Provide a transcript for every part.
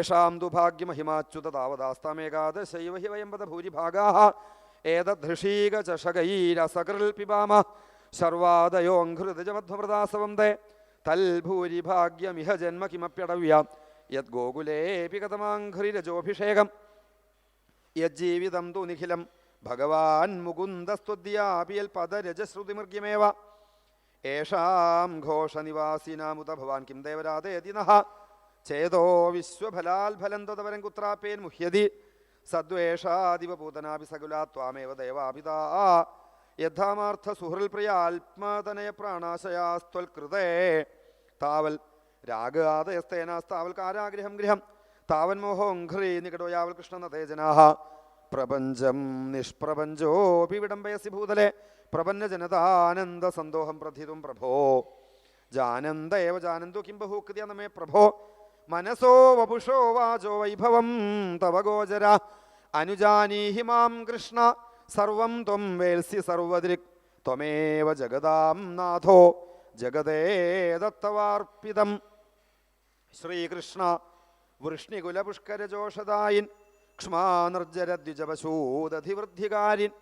തേഷാം തു ഭാഗ്യമഹിമാച്യുത താവതാസ്തമേകാദശൈവ ഹി വയം പദ ഭൂരിഭാഗാ ഏതധൃഷീക ചഷകൈരസകൃൽ പിബാമ ശർവാദയോഘൃതജമധ്വമൃതാസവം തൽഭൂരിഭാഗ്യമിഹ ജന്മ കിമപ്യടവ്യ യത് ഗോകുലേപി കഥമാഘ്രിരജോഭിഷേകം യജ്ജീവിതം തു നിഖിലം. ഭഗവാൻ മുകുന്ദസ്തുദ്യാപിയൽ പദരജശ്രുതിമൃഗ്യമേവ ഏഷാം ഘോഷനിവാസിനാമുത ഭവാൻ കിം ദേവരാതേതി നഃ ചേതോ വിശ്വഫലാൽ ഫലം തദവരം കുത്രാപ്പേൻ മുഹ്യതി. സദ്വേഷാദിവ പൂതനാഭി സകുലാ ത്വാമേവ ദേവാഭിത യഥാമാർത്ഥ സുഹൃൽ പ്രിയ ആത്മതനയ പ്രാണാശയാസ്ത്വൽകൃതേ. താവൽ രാഗാദയസ്തേനാസ്താവൽ കാരാഗ്രഹം ഗൃഹം. താവൻ മോഹോഘ്രീ നികടോ യാവൽ കൃഷ്ണ തേജനാഹ പ്രപഞ്ചം നിഷ്പ്രപഞ്ചോപി വിടംബയസി ഭൂതലെ. പ്രപന്ന ജനതാനന്ദ സന്തോഹം പ്രഥിതും പ്രഭോ. ജാനന്ദ ഏവ ജാനന്ദോ കിം ബഹൂക്രിയ നമേ പ്രഭോ. മനസോ വപുഷോ വാചോ വൈഭവം തവ ഗോചര. അനുജാനീഹി മാം കൃഷ്ണ സർവം ത്വം വേൽസി സർവദൃക്. ത്വമേവ ജഗതാം നാഥോ ജഗതേ ദത്തവാർപ്പിതം. ശ്രീകൃഷ്ണ വൃഷ്ണികുലപുഷ്കരജോഷദായിൻ ക്ഷ്മാനർജരദ്വിജപശൂദധിവൃദ്ധികാരിൻ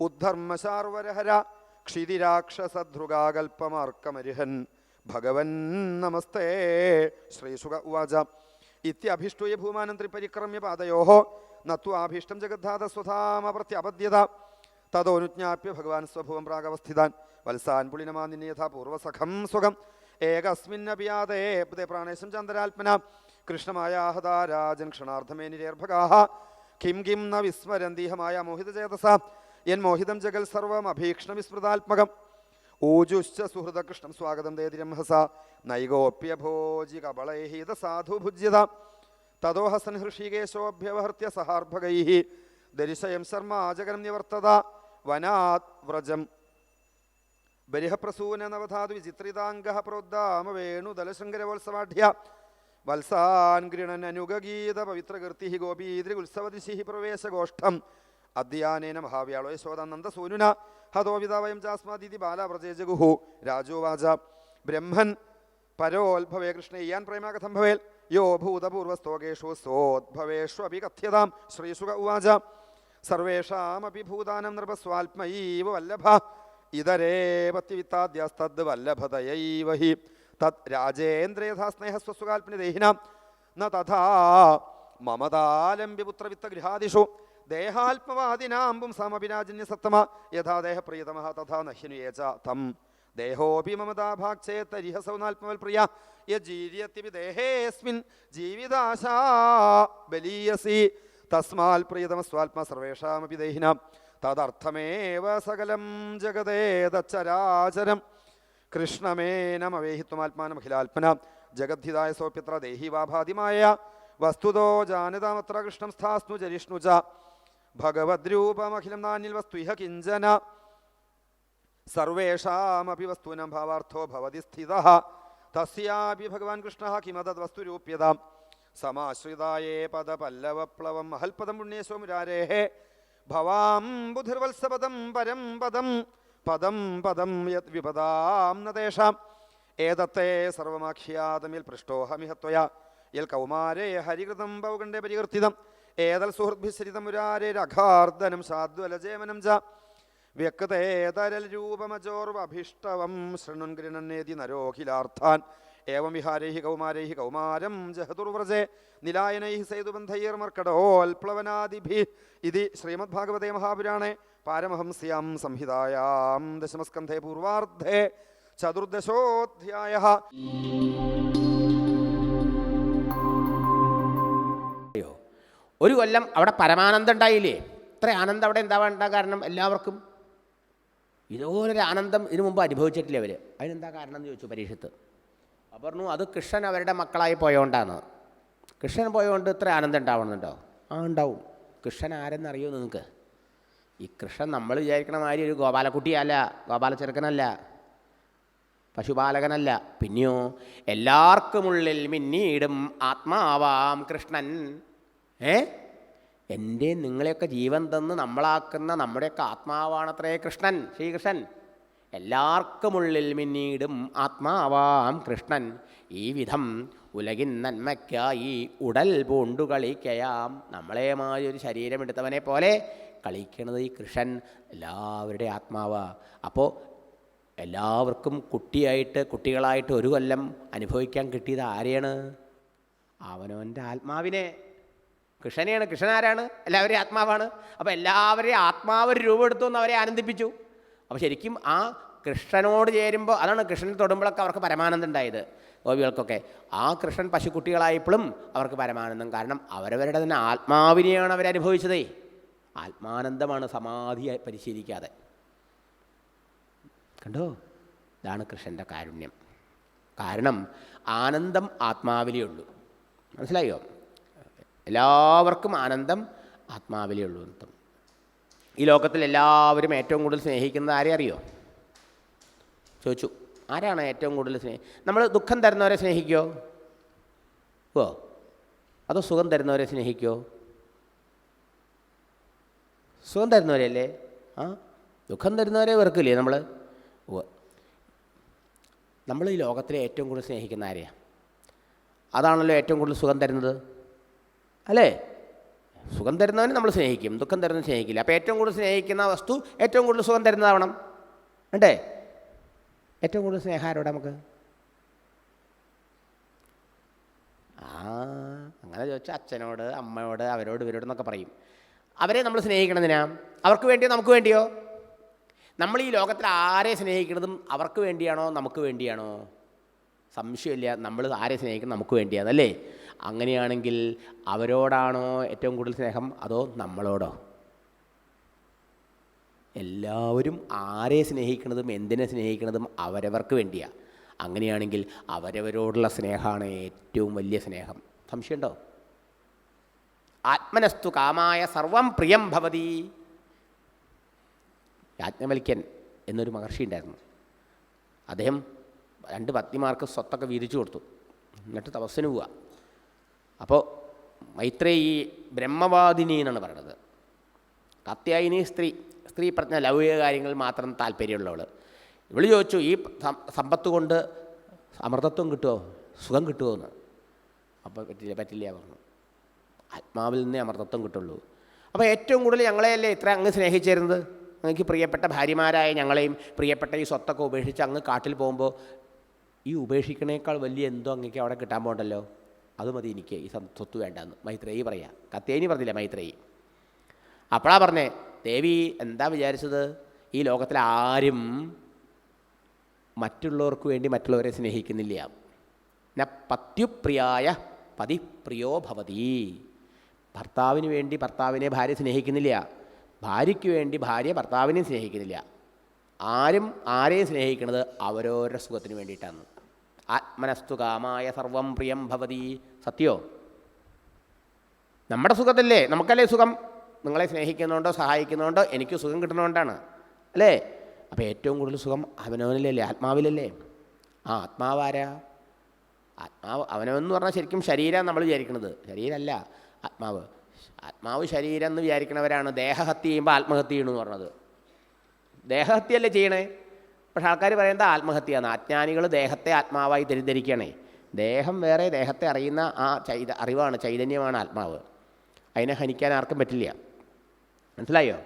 ഉദ്ധർമ്മശാർവരഹര ക്ഷിതിരാക്ഷസധൃഗാകൽപ്പമാർക്കമരിഹൻ ഭഗവൻ നമസ്തേ. ശ്രീസുഖ ഉവാച. ഇത്യഭിഷ്ടൂയ ഭൂമാനം ത്രിപരിക്രമ്യ പാദയോ നത്വാഭീഷ്ടം ജഗദ്ധാത സ്വധാമപ്രത്യപദ്യത തതോനുജ്ഞാപ്യ ഭഗവാൻ സ്വഭുവം പ്രാഗവസ്ഥിതാൻ. വത്സാൻ പുളിനമാ നിന്നെ യഥാ പൂർവസഖം സുഖം. ഏകസ്മിന്നപിയാതേ പ്രാണേശം ചന്ദ്രാത്മന കൃഷ്ണമായാഹതാരാജൻ ക്ഷണാർത്ഥമേനിരേർഭകാഹ കിം കിം ന വിസ്മരന്തീഹമായ മോഹിതചേതസ. യൻ മോഹിതം ജഗൽ സർവം അഭീക്ഷണ വിസ്മൃതാത്മകം. ഊജുശ്ച സുഹൃതകൃഷ്ണം സ്വാഗതം ദേതിരംഹസ നൈകോപ്യഭോജി കബളൈഹീത സാധുഭുജ്യത. തതോ ഹസൻ ഹൃഷീകേശോഭ്യവഹർത്യ സഹാർഭകൈ ദരിശയം ശർമ്മ ആചകനം നിവർത്തത. വനാത് വ്രജം. ബരിഹപ്രസൂന നവധാതു വിചിത്രിതാംഗ പ്രോദ്ധാമ വേണുദലശൃംഗരവോത്സവാഢ്യ വത്സാൻ ഗൃണൻ പവിത്രകീർത്തി ഗോപീദ്രി ഉത്സവദിശി പ്രവേശഗോഷ്ഠം. അദ്യാനേന മഹാവ്യാളോ യശോദാനന്ദസൂനുന ഹതോവിത വയം ബാല ബാലവ്രജേജഗുഹു രാജോവാച. ബ്രഹ്മൻ പരോത്ഭവേ കൃഷ്ണയ്യാൻ പ്രേമാകഥം ഭവേൽ. യോ ഭൂതപൂർവസ്തോകേഷു സോദ്ഭവേഷു സോദ്ഭവേഷ്വപി കഥ്യതാം. ശ്രീസുഖ ഉവാച. സർവേഷാമപി ഭൂതാനം നൃപസ്വാത്മൈവ വല്ലഭ. ഇതരേപത്യവിത്താദ്യസ്തദ് വല്ലഭതയൈവ ഹി. തത് രാജേന്ദ്ര യഥാ സ്നേഹ സ്വസുകാൽപ്പനിദേഹിനാം ന തഥാ മമതാലംബ്യപുത്രവിത്തഗൃഹാദിഷു ദേഹാത്മവാദിനാംബും സമപിരാജന്യ സത്തമ യഥാ ദേഹപ്രിയതമ തഥാ നഹ്യനുയേച തം. ദേഹോപി മമതാഭാക്ഷേത്തരിഹസൗനാത്മവൽ പ്രിയ യജീര്യത്തിപി ദേഹേസ്മിൻ ജീവിതാശാ ബലീയസി. തസ്മാൽ പ്രിയതമസ്വാത്മ സർവേഷാമപി ദേഹിനാം തദർത്ഥമേവ സകലം ജഗദേതച്ചരാചരം കൃഷ്ണമേനമവേഹിത്വമാത്മാനമഖിലാത്മന ജഗദ്ധിതായ സോപ്യത്ര ദേഹി വാഭാതിമായ വസ്തുതോ ജാനതാമത്ര കൃഷ്ണം സ്ഥാസ്നു ജരിഷ്ണു ച ഭഗവദ്രൂപമഖിലം നാന്യൽ വസ്തു ഇഹ കിഞ്ചന. സർവേഷാമപി വസ്തുനം ഭാവാർത്ഥോ ഭവതി സ്ഥിത. തസ്യാപി ഭഗവാൻ കൃഷ്ണ കിമതത് വസ്തുരൂപ്യതാം സമാശ്രിതായേ പദപല്ലവപ്ലവം മഹൽപദം പുണ്യേശോ മുരാരേഹേ ഭവാം ബുധിർവത്സപദം പരം പദം പദം പദം യത് വിപദാം നദേശാം ഏതത്തെ സർവമാഖ്യാതമിൽ കൗമാരേ ഹരികൃതം പൗകണ്ഡേ പരികീർത്തിതം. ഏതൽ സുഹൃദ്ഭിശ്രിതമുരാരെ രഘാർദ്ദനം സാധ്വലജേമനം ച. വ്യക്തേതരൽ രൂപമചോർവഭിഷ്ടവം ശൃണുൻ ഗൃണന്നേതി നരോഹിലാർത്ഥാൻ. ഏവം വിഹാരൈഹി കൗമാരൈഹി കൗമാരം ജഹതുർവ്രജേ. നിലായനൈ സേതുബന്ധൈർമർക്കടോൽപ്ലവനാദിഭി ഇതി ശ്രീമദ്ഭാഗവതേ മഹാപുരാണേ. പാരമഹംസ്യാം സംഹിതായാം ദശമസ്കന്ധേ പൂർവാർദ്ധേ. ചതുർദശോധ്യായ. ഒരു കൊല്ലം അവിടെ പരമാനന്ദം ഉണ്ടായില്ലേ ഇത്ര ആനന്ദം അവിടെ എന്താ വേണ്ട കാരണം എല്ലാവർക്കും? ഇതുപോലൊരു ആനന്ദം ഇതിനു മുമ്പ് അനുഭവിച്ചിട്ടില്ല അവർ അതിനെന്താ കാരണം എന്ന് ചോദിച്ചു പരീക്ഷത്ത്. അപ്പോൾ പറഞ്ഞു അത് കൃഷ്ണൻ അവരുടെ മക്കളായി പോയോണ്ടാണ് കൃഷ്ണൻ പോയോണ്ട് ഇത്ര ആനന്ദം ഉണ്ടാവണമെന്നുണ്ടോ ആ ഉണ്ടാവും. കൃഷ്ണൻ ആരെന്നറിയോ നിങ്ങൾക്ക് ഈ കൃഷ്ണൻ നമ്മൾ വിചാരിക്കണ മാതിരി ഒരു ഗോപാലക്കുട്ടിയല്ല ഗോപാല ചെറുക്കനല്ല പശുപാലകനല്ല. പിന്നെയോ എല്ലാവർക്കുമുള്ളിൽ മിന്നീടും ആത്മാവാം കൃഷ്ണൻ. ഏ? എന്റെ നിങ്ങളെയൊക്കെ ജീവൻ തന്ന് നമ്മളാക്കുന്ന നമ്മുടെയൊക്കെ ആത്മാവാണത്രേ കൃഷ്ണൻ ശ്രീകൃഷ്ണൻ. എല്ലാവർക്കുമുള്ളിൽ മിന്നീടും ആത്മാവാം കൃഷ്ണൻ. ഈ വിധം ഉലകിൻ നന്മയ്ക്കായി ഉടൽ പൂണ്ടു കളിക്കയാം. നമ്മളെ ഒരു ശരീരം എടുത്തവനെ പോലെ കളിക്കണത് ഈ കൃഷ്ണൻ എല്ലാവരുടെ ആത്മാവാ. അപ്പോൾ എല്ലാവർക്കും കുട്ടിയായിട്ട് കുട്ടികളായിട്ട് ഒരു കൊല്ലം അനുഭവിക്കാൻ കിട്ടിയത് ആരെയാണ്? അവനവന്റെ ആത്മാവിനെ. കൃഷ്ണനെയാണ്. കൃഷ്ണൻ ആരാണ് എല്ലാവരെയും ആത്മാവാണ്. അപ്പോൾ എല്ലാവരെയും ആത്മാവ് രൂപമെടുത്തു എന്ന് അവരെ ആനന്ദിപ്പിച്ചു. അപ്പോൾ ശരിക്കും ആ കൃഷ്ണനോട് ചേരുമ്പോൾ അതാണ് കൃഷ്ണനെ തൊടുമ്പോഴൊക്കെ അവർക്ക് പരമാനന്ദം ഉണ്ടായത് ഗോപികൾക്കൊക്കെ. ആ കൃഷ്ണൻ പശുക്കുട്ടികളായപ്പോഴും അവർക്ക് പരമാനന്ദം. കാരണം അവരവരുടെ തന്നെ ആത്മാവിനെയാണ് അവരനുഭവിച്ചതേ ആത്മാനന്ദമാണ് സമാധി പരിശീലിക്കാതെ. കണ്ടോ? ഇതാണ് കൃഷ്ണന്റെ കാരുണ്യം. കാരണം ആനന്ദം ആത്മാവിലേ ഉള്ളൂ. മനസ്സിലായോ? എല്ലാവർക്കും ആനന്ദം ആത്മാവിലേ ഉള്ളൂ ഈ ലോകത്തിൽ എല്ലാവരും ഏറ്റവും കൂടുതൽ സ്നേഹിക്കുന്നത് ആരെ അറിയോ? ചോദിച്ചു. ആരാണ് ഏറ്റവും കൂടുതൽ സ്നേഹി? നമ്മൾ ദുഃഖം തരുന്നവരെ സ്നേഹിക്കുമോ ഓ അതോ സുഖം തരുന്നവരെ സ്നേഹിക്കുമോ സുഖം തരുന്നവരല്ലേ ആ? ദുഃഖം തരുന്നവരെ വെറുക്കില്ലേ നമ്മൾ ഓ നമ്മൾ ഈ ലോകത്തിലെ ഏറ്റവും കൂടുതൽ സ്നേഹിക്കുന്ന ആരെയാണ് അതാണല്ലോ ഏറ്റവും കൂടുതൽ സുഖം തരുന്നത്? അല്ലേ? സുഖം തരുന്നവനെ നമ്മൾ സ്നേഹിക്കും ദുഃഖം തരുന്നവനെ സ്നേഹിക്കില്ല. അപ്പോൾ ഏറ്റവും കൂടുതൽ സ്നേഹിക്കുന്ന വസ്തു ഏറ്റവും കൂടുതൽ സുഖം തരുന്നതാവണം. അണ്ടേ ഏറ്റവും കൂടുതൽ സ്നേഹം ആരോടെ നമുക്ക്? ആ അങ്ങനെ ചോദിച്ചാൽ അച്ഛനോട് അമ്മയോട് അവരോട് ഇവരോട് എന്നൊക്കെ പറയും. അവരെ നമ്മൾ സ്നേഹിക്കണതിനാ അവർക്ക് വേണ്ടിയോ നമുക്ക് വേണ്ടിയോ? നമ്മൾ ഈ ലോകത്തിൽ ആരെ സ്നേഹിക്കുന്നതും അവർക്ക് വേണ്ടിയാണോ നമുക്ക് വേണ്ടിയാണോ? സംശയമില്ല. നമ്മൾ ആരെ സ്നേഹിക്കുന്നത് നമുക്ക് വേണ്ടിയാണല്ലേ അങ്ങനെയാണെങ്കിൽ അവരോടാണോ ഏറ്റവും കൂടുതൽ സ്നേഹം? അതോ നമ്മളോടോ? എല്ലാവരും ആരെ സ്നേഹിക്കുന്നതും എന്തിനെ സ്നേഹിക്കുന്നതും അവരവർക്ക് വേണ്ടിയാണ് അങ്ങനെയാണെങ്കിൽ അവരവരോടുള്ള സ്നേഹമാണ് ഏറ്റവും വലിയ സ്നേഹം. സംശയമുണ്ടോ? ആത്മനസ്തു കാമായ സർവം പ്രിയം ഭവതി. യാജ്ഞവൽക്യൻ എന്നൊരു മഹർഷി ഉണ്ടായിരുന്നു. അദ്ദേഹം രണ്ട് പത്നിമാർക്ക് സ്വത്തൊക്കെ വീതിച്ചു കൊടുത്തു. എന്നിട്ട് തപസ്സിന് പോവുക അപ്പോൾ മൈത്രേയി ബ്രഹ്മവാദിനി എന്നാണ് പറയുന്നത് കാത്യായിനി സ്ത്രീ സ്ത്രീ പറഞ്ഞ ലൗകിക കാര്യങ്ങൾ മാത്രം താല്പര്യമുള്ളവൾ ഇവൾ ചോദിച്ചു ഈ സമ്പത്ത് കൊണ്ട് അമൃതത്വം കിട്ടുമോ സുഖം കിട്ടുമോ എന്ന്? അപ്പോൾ പറ്റില്ല പറ്റില്ല പറഞ്ഞു. ആത്മാവിൽ നിന്നേ അമൃതത്വം കിട്ടുള്ളൂ. അപ്പോൾ ഏറ്റവും കൂടുതൽ ഞങ്ങളെയല്ലേ ഇത്ര അങ്ങ് സ്നേഹിച്ചിരുന്നത്? അങ്ങക്ക് പ്രിയപ്പെട്ട ഭാര്യമാരായ ഞങ്ങളെയും പ്രിയപ്പെട്ട ഈ സ്വത്തൊക്കെ ഉപേക്ഷിച്ച് അങ്ങ് കാട്ടിൽ പോകുമ്പോൾ ഈ ഉപേക്ഷിക്കണേക്കാൾ വലിയ എന്തോ അങ്ങേക്ക് അവിടെ കിട്ടാൻ പോകണ്ടല്ലോ അത് മതി എനിക്ക് ഈ സ്വത്ത് വേണ്ടെന്ന്. മൈത്രേയി പറയാം. കത്തേനി പറഞ്ഞില്ല മൈത്രേയി? അപ്പോഴാ പറഞ്ഞേ ദേവി എന്താ വിചാരിച്ചത്? ഈ ലോകത്തിൽ ആരും മറ്റുള്ളവർക്ക് വേണ്ടി മറ്റുള്ളവരെ സ്നേഹിക്കുന്നില്ല. ന പത്യുപ്രിയായ പതിപ്രിയോ ഭവതി. ഭർത്താവിന് വേണ്ടി ഭർത്താവിനെ ഭാര്യ സ്നേഹിക്കുന്നില്ല. ഭാര്യയ്ക്ക് വേണ്ടി ഭാര്യ ഭർത്താവിനെ സ്നേഹിക്കുന്നില്ല. ആരും ആരെയും സ്നേഹിക്കുന്നത് അവരോരുടെ സുഖത്തിന് വേണ്ടിയിട്ടാണ് ആത്മനസ്തു കാമായ സർവം പ്രിയം ഭവതി. സത്യോ? നമ്മുടെ സുഖത്തല്ലേ? നമുക്കല്ലേ സുഖം? നിങ്ങളെ സ്നേഹിക്കുന്നുണ്ടോ സഹായിക്കുന്നുണ്ടോ എനിക്ക് സുഖം കിട്ടുന്നതുകൊണ്ടാണ് അല്ലേ? അപ്പോൾ ഏറ്റവും കൂടുതൽ സുഖം അവനവനിലല്ലേ? ആത്മാവിലല്ലേ? ആ ആത്മാവാരാ ആത്മാവ് അവനവെന്ന് പറഞ്ഞാൽ ശരിക്കും ശരീരമാണ് നമ്മൾ വിചാരിക്കുന്നത് ശരീരമല്ല ആത്മാവ്. ആത്മാവ് ശരീരം എന്ന് വിചാരിക്കണവരാണ് ദേഹഹത്യ ചെയ്യുമ്പോൾ ആത്മഹത്യ ചെയ്യണമെന്ന് പറഞ്ഞത്. ദേഹഹത്യയല്ലേ ചെയ്യണേ? പക്ഷെ ആൾക്കാർ പറയുന്നത് ആത്മഹത്യയാണ്. അജ്ഞാനികൾ ദേഹത്തെ ആത്മാവായി തെറ്റിദ്ധരിക്കണേ ദേഹം വേറെ ദേഹത്തെ അറിയുന്ന ആ ചൈത അറിവാണ് ചൈതന്യമാണ് ആത്മാവ്. അതിനെ ഹനിക്കാൻ ആർക്കും പറ്റില്ല. മനസ്സിലായോ?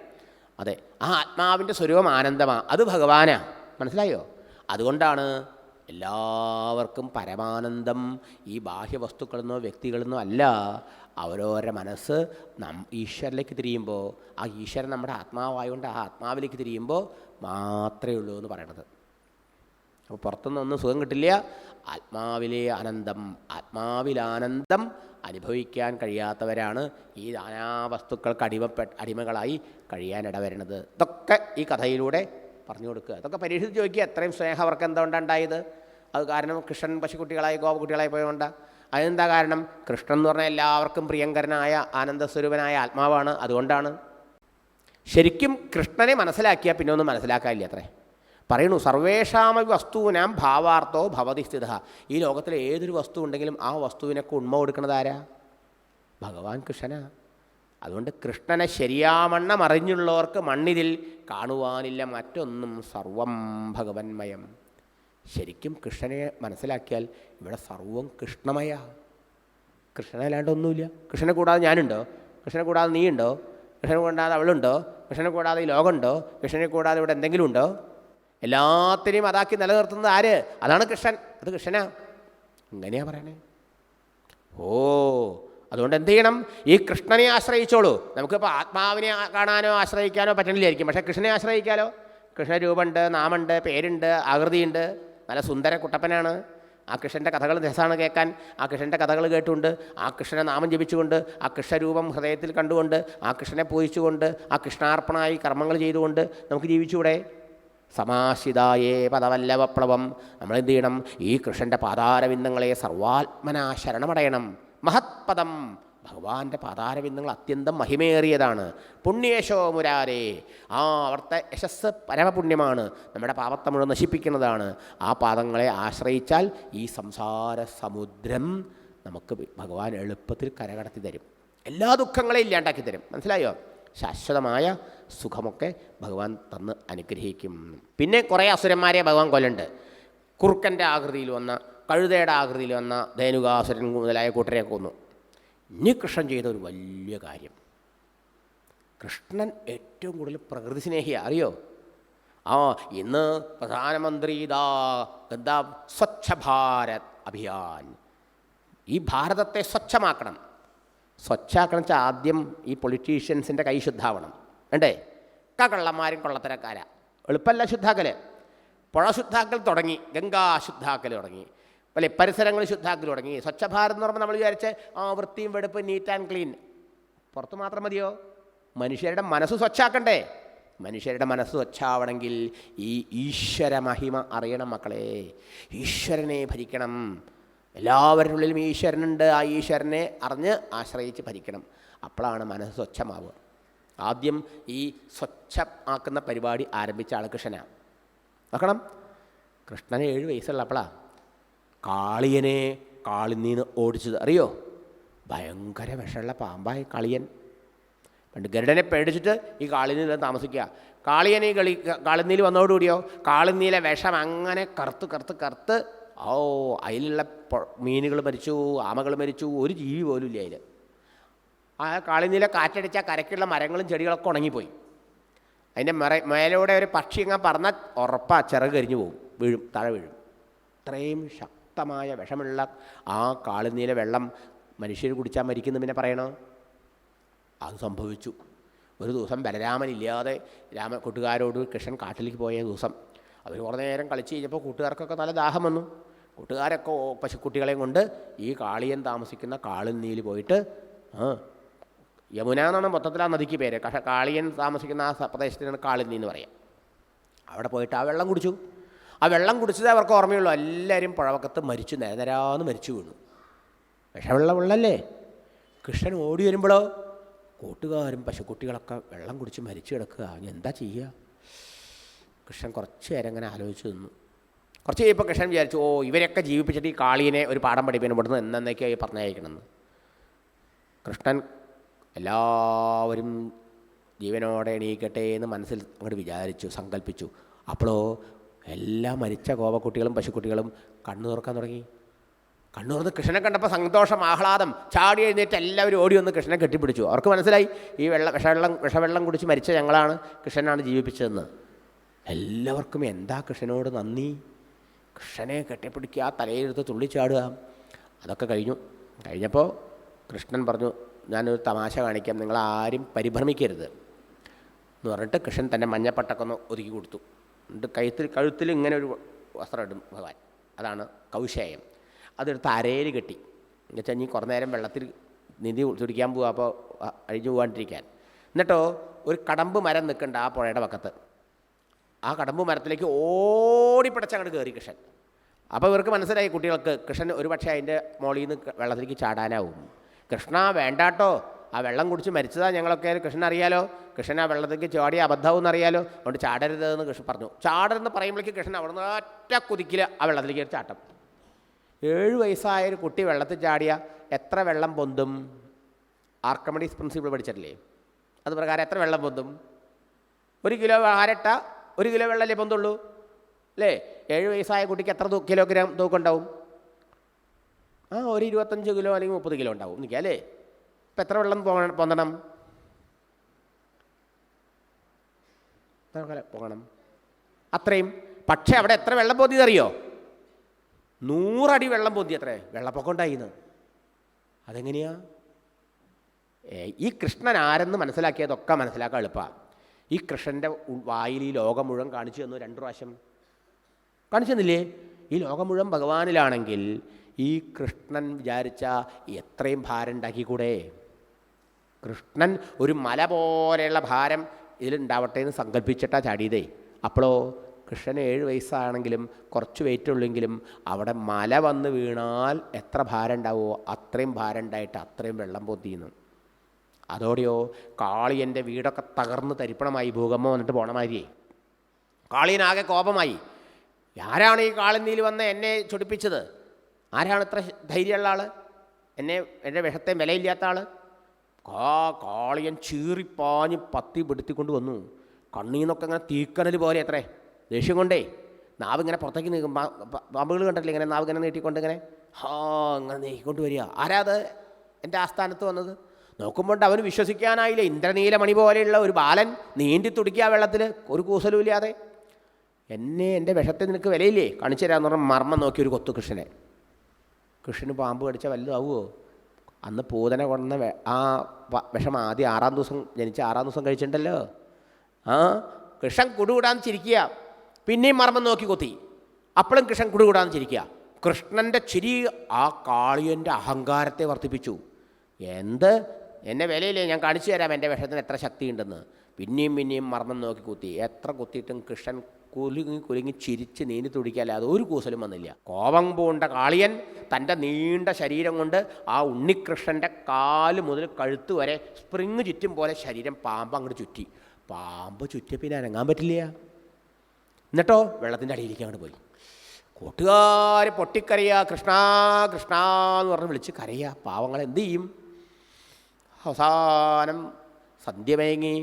അതെ. ആ ആത്മാവിന്റെ സ്വരൂപം ആനന്ദമാണ് അത് ഭഗവാനാണ് മനസ്സിലായോ? അതുകൊണ്ടാണ് എല്ലാവർക്കും പരമാനന്ദം. ഈ ബാഹ്യവസ്തുക്കളെന്നോ വ്യക്തികളെന്നോ അല്ല. അവരവരുടെ മനസ്സ് നം ഈശ്വരിലേക്ക് തിരിയുമ്പോൾ ആ ഈശ്വരൻ നമ്മുടെ ആത്മാവായതുകൊണ്ട് ആ ആത്മാവിലേക്ക് തിരിയുമ്പോൾ മാത്രമേ ഉള്ളൂ എന്ന് പറയണത്. അപ്പോൾ പുറത്തുനിന്നൊന്നും സുഖം കിട്ടില്ല. ആത്മാവിലെ ആനന്ദം ആത്മാവിലാനന്ദം അനുഭവിക്കാൻ കഴിയാത്തവരാണ് ഈ നാനാവസ്തുക്കൾക്ക് അടിമപ്പെട്ട അടിമകളായി കഴിയാൻ ഇടവരുന്നത്. ഇതൊക്കെ ഈ കഥയിലൂടെ പറഞ്ഞു കൊടുക്കുക. അതൊക്കെ പരീക്ഷിച്ച് ചോദിക്കുക. എത്രയും സ്നേഹം അവർക്ക് എന്തുകൊണ്ടാണ് ഉണ്ടായത്? അത് കാരണം കൃഷ്ണൻ പശുക്കുട്ടികളായി ഗോപകുട്ടികളായി പോയതുകൊണ്ട് അതെന്താ കാരണം? കൃഷ്ണൻ എന്ന് പറഞ്ഞാൽ എല്ലാവർക്കും പ്രിയങ്കരനായ ആനന്ദസ്വരൂപനായ ആത്മാവാണ്. അതുകൊണ്ടാണ്. ശരിക്കും കൃഷ്ണനെ മനസ്സിലാക്കിയാൽ പിന്നെ ഒന്നും മനസ്സിലാക്കാനില്ല അത്രേ. പറയണു സർവേഷാമ വസ്തുവിനാം ഭാവാർത്ഥോ ഭവതി സ്ഥിത. ഈ ലോകത്തിലെ ഏതൊരു വസ്തു ഉണ്ടെങ്കിലും ആ വസ്തുവിനൊക്കെ ഉണ്മ കൊടുക്കുന്നത് ആരാ? ഭഗവാൻ കൃഷ്ണനാ. അതുകൊണ്ട് കൃഷ്ണനെ ശരിയാവണ്ണം അറിഞ്ഞുള്ളവർക്ക് മണ്ണിതിൽ കാണുവാനില്ല മറ്റൊന്നും സർവം ഭഗവന്മയം. ശരിക്കും കൃഷ്ണനെ മനസ്സിലാക്കിയാൽ ഇവിടെ സർവം കൃഷ്ണമയ. കൃഷ്ണനല്ലാണ്ട് ഒന്നുമില്ല കൃഷ്ണനെ കൂടാതെ ഞാനുണ്ടോ? കൃഷ്ണനെ കൂടാതെ നീയുണ്ടോ? കൃഷ്ണനെ കൂടാതെ അവളുണ്ടോ? കൃഷ്ണനെ കൂടാതെ ഈ ലോകമുണ്ടോ? കൃഷ്ണനെ കൂടാതെ ഇവിടെ എന്തെങ്കിലും ഉണ്ടോ? എല്ലാത്തിനെയും അതാക്കി നിലനിർത്തുന്നത് ആര്? അതാണ് കൃഷ്ണൻ. അത് കൃഷ്ണനാ. അങ്ങനെയാ പറയണേ. ഓ അതുകൊണ്ട് എന്ത് ചെയ്യണം? ഈ കൃഷ്ണനെ ആശ്രയിച്ചോളൂ. നമുക്കിപ്പോൾ ആത്മാവിനെ കാണാനോ ആശ്രയിക്കാനോ പറ്റണില്ലായിരിക്കും. പക്ഷേ കൃഷ്ണനെ ആശ്രയിക്കാലോ? കൃഷ്ണരൂപമുണ്ട് നാമുണ്ട് പേരുണ്ട് ആകൃതിയുണ്ട്. നല്ല സുന്ദര കുട്ടപ്പനാണ്. ആ കൃഷ്ണന്റെ കഥകൾ രസമാണ് കേൾക്കാൻ. ആ കൃഷ്ണന്റെ കഥകൾ കേട്ടുകൊണ്ട് ആ കൃഷ്ണനെ നാമം ജപിച്ചുകൊണ്ട് ആ കൃഷ്ണരൂപം ഹൃദയത്തിൽ കണ്ടുകൊണ്ട് ആ കൃഷ്ണനെ പൂജിച്ചുകൊണ്ട് ആ കൃഷ്ണാർപ്പണമായി കർമ്മങ്ങൾ ചെയ്തുകൊണ്ട് നമുക്ക് ജീവിച്ചുകൂടെ സമാശിതായേ പദവല്ലവപ്ലവം എന്ത് ചെയ്യണം? ഈ കൃഷ്ണന്റെ പാതാരവിന്ദങ്ങളെ സർവാത്മനാ ശരണമടയണം മഹത്പദം. ഭഗവാന്റെ പാതാരവിന്ദങ്ങൾ അത്യന്തം മഹിമേറിയതാണ് പുണ്യേശോ മുരാരേ. ആ അവിടുത്തെ യശസ് പരമപുണ്യമാണ്. നമ്മുടെ പാപത്തെ മുഴുവൻ നശിപ്പിക്കുന്നതാണ്. ആ പാദങ്ങളെ ആശ്രയിച്ചാൽ ഈ സംസാര സമുദ്രം നമുക്ക് ഭഗവാൻ എളുപ്പത്തിൽ കരകടത്തി തരും. എല്ലാ ദുഃഖങ്ങളെയും ഇല്ലാണ്ടാക്കി തരും. മനസ്സിലായോ? ശാശ്വതമായ സുഖമൊക്കെ ഭഗവാൻ തന്ന് അനുഗ്രഹിക്കും. പിന്നെ കുറേ അസുരന്മാരെ ഭഗവാൻ കൊല്ലുണ്ട് കുറുക്കന്റെ ആകൃതിയിൽ വന്ന കഴുതയുടെ ആകൃതിയിൽ വന്ന ധേനുകാസുരൻ മുതലായ കൂട്ടരെ കൊന്നു. ഇനി കൃഷ്ണൻ ചെയ്ത ഒരു വലിയ കാര്യം. കൃഷ്ണൻ ഏറ്റവും കൂടുതൽ പ്രകൃതി സ്നേഹിയാണ് അറിയോ? ആ ഇന്ന് പ്രധാനമന്ത്രി ഇതാ എന്താ സ്വച്ഛ ഭാരത് അഭിയാൻ. ഈ ഭാരതത്തെ സ്വച്ഛമാക്കണം. സ്വച്ഛാക്കണം വെച്ചാൽ ആദ്യം ഈ പൊളിറ്റീഷ്യൻസിന്റെ കൈ ശുദ്ധാവണം. വേണ്ടേ കള്ളന്മാരും കൊള്ളത്തരക്കാരാ. എളുപ്പമല്ല ശുദ്ധാക്കൽ പുഴ ശുദ്ധാക്കൽ തുടങ്ങി. ഗംഗാ ശുദ്ധാക്കൽ തുടങ്ങി. അല്ലെ പരിസരങ്ങൾ ശുദ്ധാക്കി തുടങ്ങി. സ്വച്ഛ ഭാരത് എന്ന് പറയുമ്പോൾ നമ്മൾ വിചാരിച്ച് ആ വൃത്തിയും വെടുപ്പ് നീറ്റ് ആൻഡ് ക്ലീൻ പുറത്ത് മാത്രം മതിയോ? മനുഷ്യരുടെ മനസ്സ് സ്വച്ഛാക്കണ്ടേ? മനുഷ്യരുടെ മനസ്സ് സ്വച്ഛാവണമെങ്കിൽ ഈ ഈശ്വര മഹിമ അറിയണം മക്കളെ. ഈശ്വരനെ ഭരിക്കണം. എല്ലാവരുടെ ഉള്ളിലും ഈശ്വരനുണ്ട്. ആ ഈശ്വരനെ അറിഞ്ഞ് ആശ്രയിച്ച് ഭരിക്കണം. അപ്പോഴാണ് മനസ്സ് സ്വച്ഛമാവുക. ആദ്യം ഈ സ്വച്ഛമാക്കുന്ന പരിപാടി ആരംഭിച്ച ആൾ കൃഷ്ണനാണ് നോക്കണം. കൃഷ്ണന് ഏഴ് വയസ്സുള്ളപ്പോഴാണ് കാളിയനെ കാളിന്നീന്ന് ഓടിച്ചത്. അറിയോ? ഭയങ്കര വിഷമുള്ള പാമ്പായി കാളിയൻ. പണ്ട് ഗരുഡനെ പേടിച്ചിട്ട് ഈ കാളിനീല താമസിക്കുക. കാളിയനെ കളി കാളിനീൽ വന്നതോടുകൂടിയോ കാളിനീലെ വിഷം അങ്ങനെ കറുത്ത് കറുത്ത് കറുത്ത് ഓ അതിലുള്ള മീനുകൾ മരിച്ചു ആമകൾ മരിച്ചു ഒരു ജീവി പോലും ഇല്ല അതിൽ ആ കാളിനീല കാറ്റടിച്ചാൽ കരയ്ക്കുള്ള മരങ്ങളും ചെടികളൊക്കെ ഉണങ്ങിപ്പോയി. അതിന്റെ മറ മേലോടെ ഒരു പക്ഷി ഇങ്ങനെ പറഞ്ഞാൽ ഉറപ്പാ ചിറക് കരിഞ്ഞു പോകും വീഴും താഴെ വീഴും. ഇത്രയും ശക്തമായ വിഷമുള്ള ആ കാളുനീല വെള്ളം മനുഷ്യർ കുടിച്ചാൽ മരിക്കുന്നു പിന്നെ പറയണോ? അത് സംഭവിച്ചു. ഒരു ദിവസം ബലരാമൻ ഇല്ലാതെ രാമ കൂട്ടുകാരോട് കൃഷ്ണൻ കാട്ടിലേക്ക് പോയ ദിവസം അവർ കുറേ നേരം കളിച്ച് കഴിഞ്ഞപ്പോൾ കൂട്ടുകാർക്കൊക്കെ നല്ല ദാഹം വന്നു. കൂട്ടുകാരൊക്കെ പശുക്കുട്ടികളെയും കൊണ്ട് ഈ കാളിയൻ താമസിക്കുന്ന കാളുന്നീൽ പോയിട്ട് ആ യമുന എന്നാണ് മൊത്തത്തിൽ ആ നദിക്ക് പേര്. കാളിയൻ താമസിക്കുന്ന ആ പ്രദേശത്തിനാണ് കാളിന്നി എന്ന് പറയാം. അവിടെ പോയിട്ട് ആ വെള്ളം കുടിച്ചു. ആ വെള്ളം കുടിച്ചതേ അവർക്ക് ഓർമ്മയുള്ളൂ. എല്ലാവരും പുഴവക്കത്ത് മരിച്ചു നേതരാന്ന് മരിച്ചു വീണു. വിഷമുള്ള വെള്ളമല്ലേ കൃഷ്ണൻ ഓടി വരുമ്പോഴോ കൂട്ടുകാരും പശുക്കുട്ടികളൊക്കെ വെള്ളം കുടിച്ച് മരിച്ചു കിടക്കുക. എന്താ ചെയ്യുക? കൃഷ്ണൻ കുറച്ച് നേരം അങ്ങനെ ആലോചിച്ച് നിന്നു. കുറച്ച് കഴിയുമ്പോൾ കൃഷ്ണൻ വിചാരിച്ചു ഓ ഇവരൊക്കെ ജീവിപ്പിച്ചിട്ട് ഈ കാളീനെ ഒരു പാഠം പഠിപ്പിക്കണം പെടുന്നു എന്നേക്കായി പറഞ്ഞയക്കണമെന്ന് കൃഷ്ണൻ എല്ലാവരും ജീവനോടെ എണീക്കട്ടെ എന്ന് മനസ്സിൽ അങ്ങോട്ട് വിചാരിച്ചു സങ്കല്പിച്ചു. അപ്പോഴോ എല്ലാ മരിച്ച കോവക്കുട്ടികളും പശുക്കുട്ടികളും കണ്ണു തുറക്കാൻ തുടങ്ങി. കണ്ണു തുറന്ന് കൃഷ്ണനെ കണ്ടപ്പോൾ സന്തോഷം ആഹ്ലാദം. ചാടി എഴുന്നേറ്റ് എല്ലാവരും ഓടി വന്ന് കൃഷ്ണനെ കെട്ടിപ്പിടിച്ചു. അവർക്ക് മനസ്സിലായി ഈ വെള്ള വിഷവെള്ളം വിഷവെള്ളം കുടിച്ച് മരിച്ച ഞങ്ങളാണ് കൃഷ്ണനാണ് ജീവിപ്പിച്ചതെന്ന്. എല്ലാവർക്കും എന്താ കൃഷ്ണനോട് നന്ദി? കൃഷ്ണനെ കെട്ടിപ്പിടിക്കുക തലയിലെടുത്ത് തുള്ളിച്ചാടുക. അതൊക്കെ കഴിഞ്ഞു. കഴിഞ്ഞപ്പോൾ കൃഷ്ണൻ പറഞ്ഞു ഞാനൊരു തമാശ കാണിക്കാം നിങ്ങളാരും പരിഭ്രമിക്കരുത്. എന്ന് പറഞ്ഞിട്ട് കൃഷ്ണൻ തന്റെ മഞ്ഞപ്പട്ടക്കൊന്ന് ഒതുക്കി കൊടുത്തു. എന്നിട്ട് കഴുത്തിൽ കഴുത്തിൽ ഇങ്ങനെ ഒരു വസ്ത്രം ഇടും ഭഗവാൻ. അതാണ് കൗശേയം. അതെടുത്ത് അരയിൽ കെട്ടി. എന്നുവെച്ചാൽ നീ കുറേ നേരം വെള്ളത്തിൽ നിധി ചുടിക്കാൻ പോവുക അപ്പോൾ അഴിഞ്ഞു പോകാണ്ടിരിക്കാൻ എന്നിട്ടോ ഒരു കടമ്പ് മരം നിൽക്കണ്ട ആ പുഴയുടെ പക്കത്ത്. ആ കടമ്പ് മരത്തിലേക്ക് ഓടിപ്പിടച്ച് അങ്ങോട്ട് കയറി കൃഷ്ണൻ. അപ്പോൾ ഇവർക്ക് മനസ്സിലായി കുട്ടികൾക്ക് കൃഷ്ണൻ ഒരു പക്ഷേ അതിന്റെ മോളിൽ നിന്ന് വെള്ളത്തിലേക്ക് ചാടാനാവും. കൃഷ്ണ വേണ്ടാട്ടോ. ആ വെള്ളം കുടിച്ച് മരിച്ചതാ ഞങ്ങളൊക്കെ. കൃഷ്ണൻ അറിയാലോ? കൃഷ്ണൻ ആ വെള്ളത്തേക്ക് ചാടിയ അബദ്ധവും എന്നറിയാലോ അതുകൊണ്ട് ചാടരുതെന്ന് കൃഷ്ണൻ പറഞ്ഞു. ചാടരുതെന്ന് പറയുമ്പോഴേക്ക് കൃഷ്ണൻ അവിടെ നിന്ന് ഒറ്റ കുതിക്കിൽ ആ വെള്ളത്തിലേക്ക് ഒരു ചാട്ടം. ഏഴ് വയസ്സായ ഒരു കുട്ടി വെള്ളത്തിൽ ചാടിയ എത്ര വെള്ളം പൊന്തും? Archimedes principle പഠിച്ചിട്ടില്ലേ? അത് പ്രകാരം എത്ര വെള്ളം പൊന്തും? ഒരു കിലോ ആരട്ട ഒരു കിലോ വെള്ളമല്ലേ പൊന്തുള്ളൂ? അല്ലേ? ഏഴ് വയസ്സായ കുട്ടിക്ക് എത്ര കിലോഗ്രാം തൂക്കുണ്ടാവും ആ ഒരു ഇരുപത്തഞ്ച് കിലോ അല്ലെങ്കിൽ മുപ്പത് കിലോ ഉണ്ടാവും. നിൽക്കുക അല്ലേ? ഇപ്പം എത്ര വെള്ളം പൊന്തണം? പോകണം? അത്രയും. പക്ഷേ അവിടെ എത്ര വെള്ളം പൊന്തിയതറിയോ നൂറടി വെള്ളം പൊന്തി അത്രേ. വെള്ളപ്പൊക്കം ഉണ്ടായിന്ന്. അതെങ്ങനെയാ? ഈ കൃഷ്ണൻ ആരെന്ന് മനസ്സിലാക്കിയതൊക്കെ മനസ്സിലാക്കാൻ എളുപ്പമാണ് ഈ കൃഷ്ണന്റെ വായിൽ ഈ ലോകം മുഴുവൻ കാണിച്ചു തന്നു രണ്ടു പ്രാവശ്യം. കാണിച്ചു തന്നില്ലേ? ഈ ലോകം മുഴുവൻ ഭഗവാനിലാണെങ്കിൽ ഈ കൃഷ്ണൻ വിചാരിച്ച എത്രയും ഭാരം ഉണ്ടാക്കിക്കൂടെ? കൃഷ്ണൻ ഒരു മല പോലെയുള്ള ഭാരം ഇതിലുണ്ടാവട്ടെ എന്ന് സങ്കല്പിച്ചിട്ടാ ചാടിയതേ. അപ്പോഴോ കൃഷ്ണൻ ഏഴ് വയസ്സാണെങ്കിലും കുറച്ച് വെയിറ്റ് ഉള്ളെങ്കിലും അവിടെ മല വന്ന് വീണാൽ എത്ര ഭാരം ഉണ്ടാവുമോ അത്രയും ഭാരം ഉണ്ടായിട്ട് അത്രയും വെള്ളം പൊത്തിയുന്നു അതോടെയോ കാളിയന്റെ വീടൊക്കെ തകർന്ന് തരിപ്പണമായി ഭൂകമ്പം വന്നിട്ട് പോണമാതിരിയേ കാളിയനാകെ കോപമായി. ആരാണ് ഈ കാളിനീൽ വന്ന് എന്നെ ചൊടിപ്പിച്ചത്? ആരാണ് ഇത്ര ധൈര്യമുള്ള ആൾ എന്നെ എന്റെ വിഷത്തെ വിലയില്ലാത്ത ആൾ കാ കാളിയൻ ചീറിപ്പാഞ്ഞ് പത്തി പെടുത്തിക്കൊണ്ട് വന്നു. കണ്ണീന്നൊക്കെ അങ്ങനെ തീക്കനൽ പോലെ അത്രേ. ദേഷ്യം കൊണ്ടേ. നാവ് ഇങ്ങനെ പുറത്തേക്ക് നീക്കും പാമ്പുകൾ കണ്ടില്ലേ ഇങ്ങനെ നാവ് ഇങ്ങനെ നീട്ടിക്കൊണ്ട് ഇങ്ങനെ. ഹാ ഇങ്ങനെ നീക്കിക്കൊണ്ട് വരിക. ആരാ അത്? എന്റെ ആസ്ഥാനത്ത് വന്നത്. നോക്കുമ്പോൾ അവന് വിശ്വസിക്കാനായില്ല. ഇന്ദ്രനീലമണി പോലെയുള്ള ഒരു ബാലൻ നീന്തി തുടിക്കുക വെള്ളത്തിൽ ഒരു കൂസലുമില്ലാതെ എന്നെ എന്റെ വിഷത്തെ നിനക്ക് വിലയില്ലേ? കാണിച്ചു തരാമെന്ന് പറഞ്ഞാൽ മർമ്മം നോക്കി ഒരു കൊത്തു കൃഷ്ണനെ. കൃഷ്ണന് പാമ്പ് കടിച്ചാൽ വല്ലതാവുമോ അന്ന് പൂതന കൊണ്ട ആ വിഷം ആദ്യം ആറാം ദിവസം ജനിച്ച ആറാം ദിവസം കഴിച്ചിട്ടുണ്ടല്ലോ. ആ കൃഷൻ കുടുകൂടാന്ന് ചിരിക്കുക. പിന്നെയും മർമ്മം നോക്കി കൊത്തി. അപ്പോഴും കൃഷൻ കുടുകൂടാന്ന് ചിരിക്കുക. കൃഷ്ണന്റെ ചിരി ആ കാളിയന്റെ അഹങ്കാരത്തെ വർദ്ധിപ്പിച്ചു. എന്ത്? എന്നെ വിലയില്ലേ? ഞാൻ കാണിച്ചു തരാം. എന്റെ വിഷത്തിന് എത്ര ശക്തിയുണ്ടെന്ന്. പിന്നെയും പിന്നെയും മർമ്മം നോക്കി കുത്തി. എത്ര കുത്തിയിട്ടും കൃഷ്ണൻ കുലുങ്ങി കുലുങ്ങി ചിരിച്ച് നീന്തി തുടിക്കാല്ലാതെ ഒരു കൂസലും വന്നില്ല. കോപം പൂണ്ട കാളിയൻ തന്റെ നീണ്ട ശരീരം കൊണ്ട് ആ ഉണ്ണികൃഷ്ണന്റെ കാൽ മുതൽ കഴുത്ത് വരെ സ്പ്രിങ് ചുറ്റും പോലെ ശരീരം പാമ്പ് അങ്ങോട്ട് ചുറ്റി. പാമ്പ് ചുറ്റിയ പിന്നെ അനങ്ങാൻ പറ്റില്ല. എന്നിട്ടോ വെള്ളത്തിന്റെ അടിയിലേക്ക് അങ്ങോട്ട് പോയി. കൂട്ടുകാർ പൊട്ടിക്കരയുക കൃഷ്ണ കൃഷ്ണ എന്ന് പറഞ്ഞ് വിളിച്ച് കരയുക പാവങ്ങൾ എന്ത് ചെയ്യും? അവസാനം സന്ധ്യ മയങ്ങി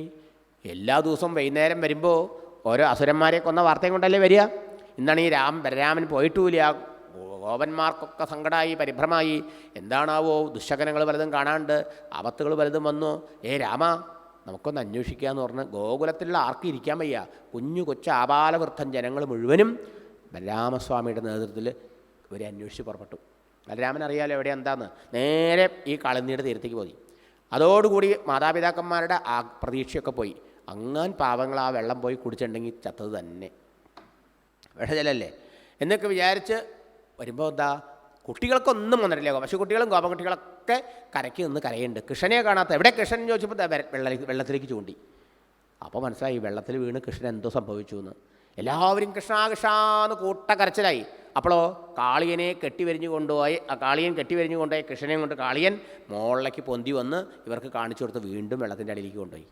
എല്ലാ ദിവസവും വൈകുന്നേരം വരുമ്പോൾ ഓരോ അസുരന്മാരെ കൊന്ന വാർത്തയും കൊണ്ടല്ലേ വരിക? ഇന്നാണ് ഈ രാം ബലരാമൻ പോയിട്ടുമില്ല ഗോപന്മാർക്കൊക്കെ സങ്കടമായി പരിഭ്രമായി. എന്താണാവോ? ദുശകനങ്ങൾ പലതും കാണാണ്ട് ആപത്തുകൾ പലതും വന്നു. ഏ രാമ നമുക്കൊന്ന് അന്വേഷിക്കാമെന്ന് പറഞ്ഞ് ഗോകുലത്തിലുള്ള ആർക്കും ഇരിക്കാൻ വയ്യ. കുഞ്ഞു കൊച്ചു ആപാലവൃദ്ധം ജനങ്ങൾ മുഴുവനും ബലരാമസ്വാമിയുടെ നേതൃത്വത്തിൽ ഇവരെ അന്വേഷിച്ച് പുറപ്പെട്ടു. ബലരാമൻ അറിയാലോ എവിടെ എന്താന്ന്? നേരെ ഈ കളന്നിയുടെ തീരത്തേക്ക് പോയി. അതോടുകൂടി മാതാപിതാക്കന്മാരുടെ ആ പ്രതീക്ഷയൊക്കെ പോയി. അങ്ങാൻ പാവങ്ങൾ ആ വെള്ളം പോയി കുടിച്ചിട്ടുണ്ടെങ്കിൽ ചത്തത് തന്നെ. വിഷജലല്ലേ എന്നൊക്കെ വിചാരിച്ച് വരുമ്പോൾ എന്താ കുട്ടികൾക്കൊന്നും വന്നിട്ടില്ല പക്ഷേ കുട്ടികളും ഗോപം കുട്ടികളൊക്കെ കരയ്ക്ക് നിന്ന് കരയുണ്ട് കൃഷ്ണനെ കാണാത്ത എവിടെ കൃഷ്ണൻ ചോദിച്ചപ്പോൾ വെള്ളത്തിലേക്ക് വെള്ളത്തിലേക്ക് ചൂണ്ടി. അപ്പോൾ മനസ്സിലായി വെള്ളത്തിൽ വീണ് കൃഷ്ണൻ എന്തോ സംഭവിച്ചു എന്ന് എല്ലാവരും കൃഷ്ണ കൂട്ട കരച്ചിലായി അപ്പോഴോ കാളിയനെ കെട്ടി കെട്ടിവരിഞ്ഞു കൊണ്ടുപോയി ആ കാളിയൻ കെട്ടിവരിഞ്ഞു കൊണ്ടുപോയി കൃഷ്ണനെയും കൊണ്ട് കാളിയൻ മോളിലേക്ക് പൊന്തി വന്ന് ഇവർക്ക് കാണിച്ചു കൊടുത്ത് വീണ്ടും വെള്ളത്തിന്റെ അടിയിലേക്ക് കൊണ്ടുപോയി.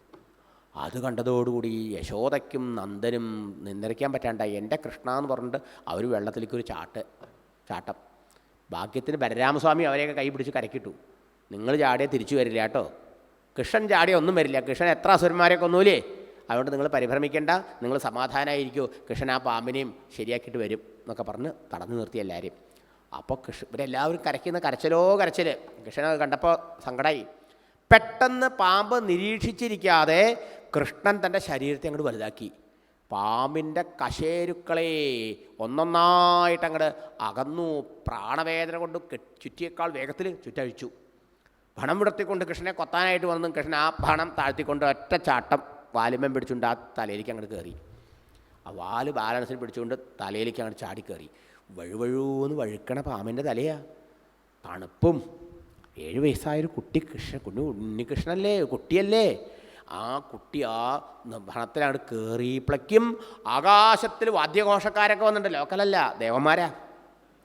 അത് കണ്ടതോടുകൂടി യശോദയ്ക്കും നന്ദനും നിന്ദിക്കാൻ പറ്റാണ്ട എന്റെ കൃഷ്ണ എന്ന് പറഞ്ഞിട്ട് അവർ വെള്ളത്തിലേക്ക് ഒരു ചാട്ട് ചാട്ടം. ഭാഗ്യത്തിന് ബലരാമസ്വാമി അവരെയൊക്കെ കൈ പിടിച്ച് കരക്കിട്ടു. നിങ്ങൾ ചാടിയ തിരിച്ചു വരില്ല കേട്ടോ. കൃഷ്ണൻ ചാടിയ ഒന്നും വരില്ല. കൃഷ്ണൻ എത്ര അസുരന്മാരെ കൊന്നൂലേ അതുകൊണ്ട് നിങ്ങൾ പരിഭ്രമിക്കേണ്ട. നിങ്ങൾ സമാധാനമായിരിക്കുമോ കൃഷ്ണൻ ആ പാമ്പിനെയും ശരിയാക്കിയിട്ട് വരും എന്നൊക്കെ പറഞ്ഞ് തടഞ്ഞു നിർത്തി എല്ലാവരും അപ്പോൾ കൃഷ്ണ ഇവരെല്ലാവരും കരയ്ക്കുന്ന കരച്ചലോ കരച്ചൽ കൃഷ്ണൻ അത് കണ്ടപ്പോൾ സങ്കടമായി പെട്ടെന്ന് പാമ്പ് നിരീക്ഷിച്ചിരിക്കാതെ കൃഷ്ണൻ തന്റെ ശരീരത്തെ അങ്ങോട്ട് വലുതാക്കി. പാമ്പിന്റെ കശേരുക്കളെ ഒന്നൊന്നായിട്ട് അങ്ങോട്ട് അകന്നു. പ്രാണവേദന കൊണ്ട് ചുറ്റിയേക്കാൾ വേഗത്തിൽ ചുറ്റഴിച്ചു. പണം വിടർത്തിക്കൊണ്ട് കൃഷ്ണനെ കൊത്താനായിട്ട് വന്നു കൃഷ്ണൻ ആ പണം താഴ്ത്തിക്കൊണ്ട് ഒറ്റ ചാട്ടം വാലുമ്പം പിടിച്ചുകൊണ്ട് ആ തലയിലേക്ക് അങ്ങോട്ട് കയറി. ആ വാൽ ബാലൻസിൽ പിടിച്ചുകൊണ്ട് തലയിലേക്ക് അങ്ങോട്ട് ചാടി കയറി. വഴുവഴുന്ന് വഴുക്കണ പാമ്പിന്റെ തലയാ. തണുപ്പും. ഏഴ് വയസ്സായൊരു കുട്ടി കൃഷ്ണ കുഞ്ഞു ഉണ്ണികൃഷ്ണല്ലേ കുട്ടിയല്ലേ? ആ കുട്ടി ആ ഭണത്തിലാണ് കയറിയപ്പോഴേക്കും ആകാശത്തിൽ വാദ്യഘോഷക്കാരൊക്കെ വന്നിട്ടുണ്ട് ലോക്കലല്ല ദേവന്മാരാ.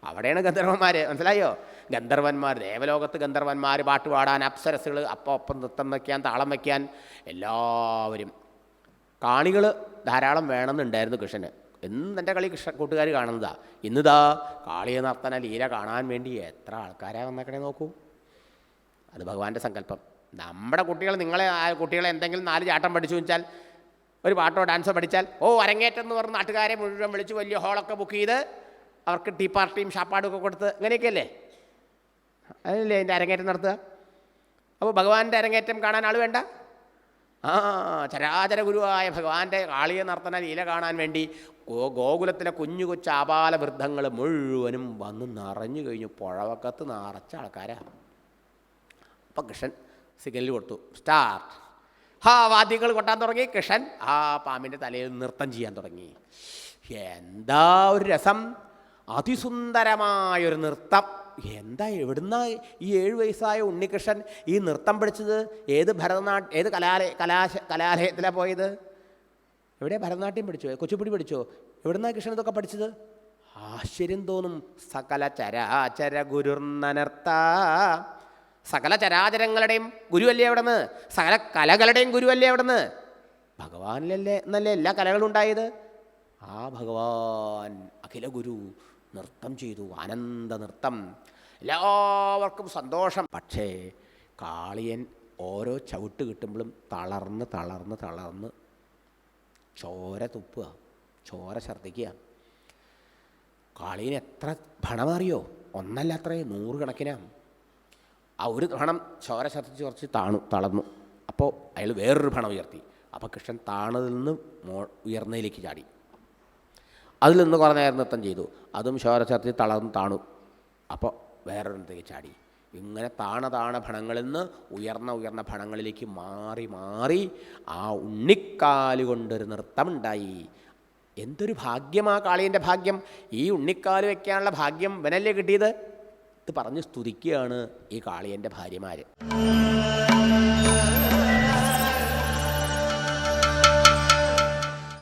അവിടെയാണ് ഗന്ധർവന്മാർ മനസ്സിലായോ? ഗന്ധർവന്മാർ ദേവലോകത്ത് ഗന്ധർവന്മാർ പാട്ട് പാടാൻ അപ്സരസുകൾ അപ്പം ഒപ്പം നൃത്തം വയ്ക്കാൻ താളം വയ്ക്കാൻ എല്ലാവരും. കാണികൾ ധാരാളം വേണമെന്നുണ്ടായിരുന്നു കൃഷ്ണന്. എന്നും എന്റെ കളി കൃഷ്ണ കൂട്ടുകാർ കാണുന്നതാ. ഇന്നിതാ കാളിയ നർത്തന ലീല കാണാൻ വേണ്ടി എത്ര ആൾക്കാരാ വന്നേക്കണേ നോക്കൂ. അത് ഭഗവാന്റെ സങ്കല്പം. നമ്മുടെ കുട്ടികൾ നിങ്ങളെ ആ കുട്ടികളെ എന്തെങ്കിലും നാല് ചാട്ടം പഠിച്ചു വെച്ചാൽ ഒരു പാട്ടോ ഡാൻസോ പഠിച്ചാൽ ഓ അരങ്ങേറ്റം എന്ന് പറഞ്ഞ് നാട്ടുകാരെ മുഴുവൻ വിളിച്ച് വലിയ ഹോളൊക്കെ ബുക്ക് ചെയ്ത് അവർക്ക് ടീ പാർട്ടിയും ഷാപ്പാടും ഒക്കെ കൊടുത്ത് അങ്ങനെയൊക്കെയല്ലേ അതല്ലേ അതിന്റെ അരങ്ങേറ്റം നടത്തുക? അപ്പോൾ ഭഗവാന്റെ അരങ്ങേറ്റം കാണാൻ ആൾ വേണ്ട? ആ ചരാചര ഗുരുവായ ഭഗവാന്റെ കാളിയ നർത്തന ലീല കാണാൻ വേണ്ടി ഗോകുലത്തിലെ കുഞ്ഞു കൊച്ചു ആപാല വൃദ്ധങ്ങൾ മുഴുവനും വന്ന് നിറഞ്ഞു കഴിഞ്ഞു. പുഴവക്കത്ത് നിറച്ച ആൾക്കാരാണ് അപ്പം കൃഷ്ണൻ സിഗ്നൽ കൊടുത്തു. സ്റ്റാർട്ട് ഹാ വാദ്യങ്ങൾ കൊട്ടാൻ തുടങ്ങി. കൃഷ്ണൻ ആ പാമ്പിന്റെ തലയിൽ നൃത്തം ചെയ്യാൻ തുടങ്ങി. എന്താ ഒരു രസം? അതിസുന്ദരമായൊരു നൃത്തം. എന്താ എവിടുന്ന ഈ ഏഴ് വയസ്സായ ഉണ്ണികൃഷ്ണൻ ഈ നൃത്തം പഠിച്ചത്? ഏത് ഭരതനാട്യ ഏത് കലാലയ കലാശ കലാലയത്തിലാണ് പോയത്? എവിടെ ഭരതനാട്യം പഠിച്ചോ കൊച്ചുപ്പിടി പഠിച്ചോ? എവിടുന്നാ കൃഷ്ണൻ ഇതൊക്കെ പഠിച്ചത്? ആശ്ചര്യം തോന്നും സകല ചരാചര ഗുരുർനനർത്ത സകല ചരാചരങ്ങളുടെയും ഗുരുവല്ലേ അവിടുന്ന്? സകല കലകളുടെയും ഗുരുവല്ലേ അവിടുന്ന്? ഭഗവാനിലല്ലേ എന്നല്ലേ എല്ലാ കലകളും ഉണ്ടായത്? ആ ഭഗവാൻ അഖില ഗുരു നൃത്തം ചെയ്തു ആനന്ദ നൃത്തം. എല്ലാവർക്കും സന്തോഷം. പക്ഷേ കാളിയൻ ഓരോ ചവിട്ട് കിട്ടുമ്പോഴും തളർന്ന് തളർന്ന് തളർന്ന് ചോര തുപ്പുക ചോര ഛർദ്ദിക്കുക. കാളിയൻ എത്ര ഭണമാറിയോ? ഒന്നല്ല അത്രേ നൂറുകണക്കിനാണ് ആ ഒരു ഭണം ചോര ഛർദ്ദിച്ച് കുറച്ച് താണു തളർന്നു. അപ്പോൾ അയാൾ വേറൊരു ഭണം ഉയർത്തി. അപ്പോൾ കൃഷ്ണൻ താണതിൽ നിന്ന് മോ ഉയർന്നതിലേക്ക് ചാടി. അതിൽ നിന്ന് കുറേ നേരം നൃത്തം ചെയ്തു. അതും ചോര ചർത്തി തളർന്ന് താണു. അപ്പോൾ വേറൊരിടത്തേക്ക് ചാടി. ഇങ്ങനെ താണ താണ ഭണങ്ങളിൽ നിന്ന് ഉയർന്ന ഉയർന്ന ഭണങ്ങളിലേക്ക് മാറി മാറി ആ ഉണ്ണിക്കാൽ കൊണ്ടൊരു നൃത്തമുണ്ടായി. എന്തൊരു ഭാഗ്യമാ കാളിയന്റെ ഭാഗ്യം. ഈ ഉണ്ണിക്കാൽ വയ്ക്കാനുള്ള ഭാഗ്യം വനല്ലേ കിട്ടിയത്? ഇത് പറഞ്ഞ് സ്തുതിക്കുകയാണ് ഈ കാളിയന്റെ ഭാര്യമാർ